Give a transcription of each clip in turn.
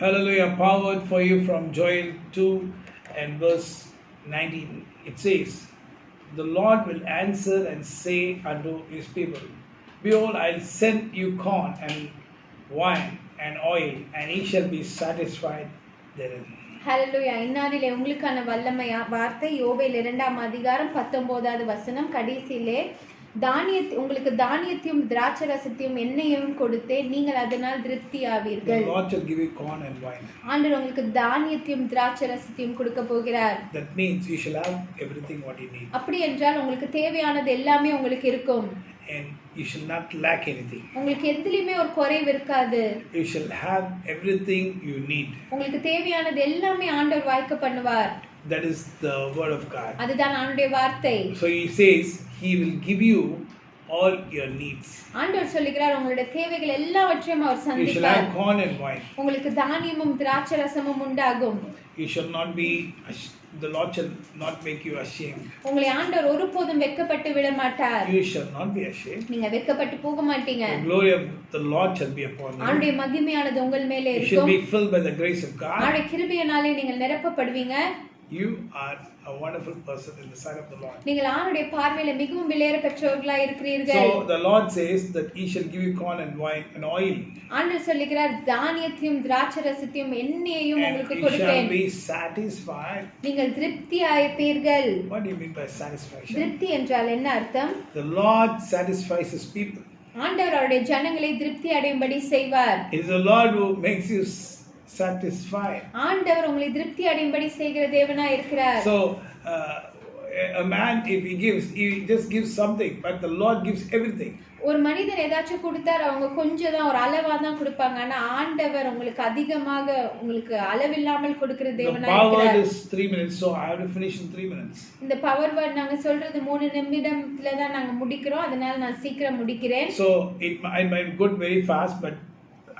Hallelujah. Powered for you from Joel 2 and verse 19. It says, The Lord will answer and say unto his people, Behold, I'll send you corn and wine and oil, and ye shall be satisfied therein. ஹalleluya இந்நாளிலே உங்களுக்கான வல்லமை வார்த்தை யோவேல் இரண்டாம் அதிகாரம் பத்தொன்பதாவது வசனம் கடைசியிலே தானிய உங்களுக்கு தானியத்தையும் திராட்சரசத்தையும் எண்ணெயையும் கொடுத்தேன் நீங்கள் அதனால் திருப்தி ஆவீர்கள். ஆண்டவர் உங்களுக்கு தானியத்தையும் திராட்சரசத்தையும் கொடுக்க போகிறார் That means you shall have everything what you need, அப்படி என்றால் உங்களுக்கு தேவையானது எல்லாமே உங்களுக்கு இருக்கும் and you shall not lack anything. உங்களுக்கு எதுலையுமே ஒரு குறைவு இருக்காது You shall have everything you need. உங்களுக்கு தேவையானது எல்லாமே ஆண்டவர் வாய்க்க பண்ணுவார் That is the word of God. அதுதான் ஆண்டுடைய வார்த்தை So he says he will give you all your needs. ஆண்டவர் சொல்லுகிறார் உங்களுடைய தேவைகள் எல்லாவற்றையும் அவர் You shall சந்திப்பார் have corn and wine. உங்களுக்கு தானியமும் திராட்சரசமும் உண்டாகும் You shall not be, ash- the Lord shall not make you ashamed. உங்களை ஆண்டவர் ஒருபோதும் வெட்கப்பட்டு விட மாட்டார் You shall not be ashamed. நீங்க வெட்கப்பட்டு போக மாட்டீங்க The glory of the Lord shall be upon you. ஆண்டுடைய மகிமையானது உங்கள் மேலே You shall இருக்கும் be filled by the grace of God. ஆண்டுடைய கிருபையினாலே நீங்கள் நிரப்பப்படுவீங்க You are a wonderful person in the sight of the Lord. நீங்கள் ஆண்டுடைய பார்வையில மிகவும் விலையேற பெற்றவர்களா இருக்கிறீர்கள் So the Lord says that he shall give you corn and wine and oil. ஆண்டவர் சொல்லுகிறார் தானியத்தையும் திராட்சரசத்தையும் எண்ணெயையும் And உங்களுக்கு you shall கொடுப்பேன் be satisfied. நீங்கள் திருப்தி ஆயிருப்பீர்கள் What do you mean by satisfaction? திருப்தி என்றால் என்ன அர்த்தம் The Lord satisfies his people. ஆண்டவர் அவருடைய ஜனங்களை திருப்தி அடையும்படி செய்வார் It is the Lord who makes you s- satisfied. ஆண்டவர் உங்களை திருப்தி அடையும்படி செய்கிற தேவனா இருக்கிறார் So, uh, a man, if he gives, he just gives something, but the Lord gives everything. ஒரு மனிதன் ஏதாச்சும் கொடுத்தாரு அவங்க கொஞ்சம் தான் ஒரு அளவா தான் கொடுப்பாங்க ஆனா ஆண்டவர் உங்களுக்கு அதிகமாக உங்களுக்கு அளவில்லாமல் கொடுக்கிற The தேவனா power இருக்கிறார் is three minutes, so I have to finish in three minutes. இந்த பவர் வேர்ட் நாங்க சொல்றது மூணு நிமிடத்துல தான் நாங்க முடிக்கிறோம் அதனால நான் சீக்கிரம் முடிக்கிறேன் So, it, mi- I might go very fast, but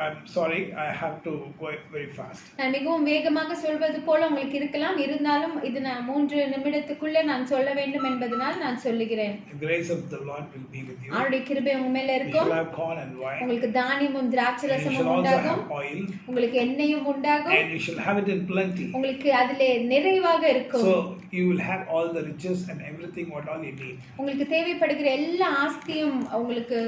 I'm sorry, I have to go very fast. நான் மிகவும் வேகமாக சொல்வது போல உங்களுக்கு இருக்கலாம் இருந்தாலும் இது நான் மூன்று நிமிடத்துக்குள்ள நான் சொல்ல வேண்டும் என்பதனால் நான் சொல்லுகிறேன் grace of the Lord will be with you. அவருடைய கிருபை உங்க மேல இருக்கும். உங்களுக்கு தானியமும் shall also உண்டாகும். உங்களுக்கு எண்ணெயும் உண்டாகும் And you shall have it in plenty. உங்களுக்கு அதிலே நிறைவாக இருக்கும் So, you will have all the riches and everything what all you need. உங்களுக்கு தேவைப்படுகிற எல்லா ஆஸ்தியும் உங்களுக்கு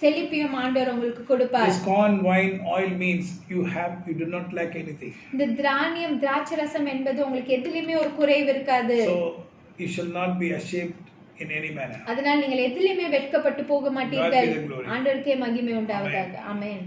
செழிப்பையும் ஆண்டவர் உங்களுக்கு கொடுப்பார் This corn, wine, oil means you have, you do not lack anything. இந்த திராணியம் திராட்சரசம் என்பது உங்களுக்கு எதுலயுமே ஒரு குறைவு இருக்காது So you shall not be ashamed in any manner. அதனால் நீங்கள் எதிலுமே வெட்கப்பட்டு போக மாட்டீர்கள். ஆண்டவருக்கே மகிமை உண்டாவதாக ஆமென்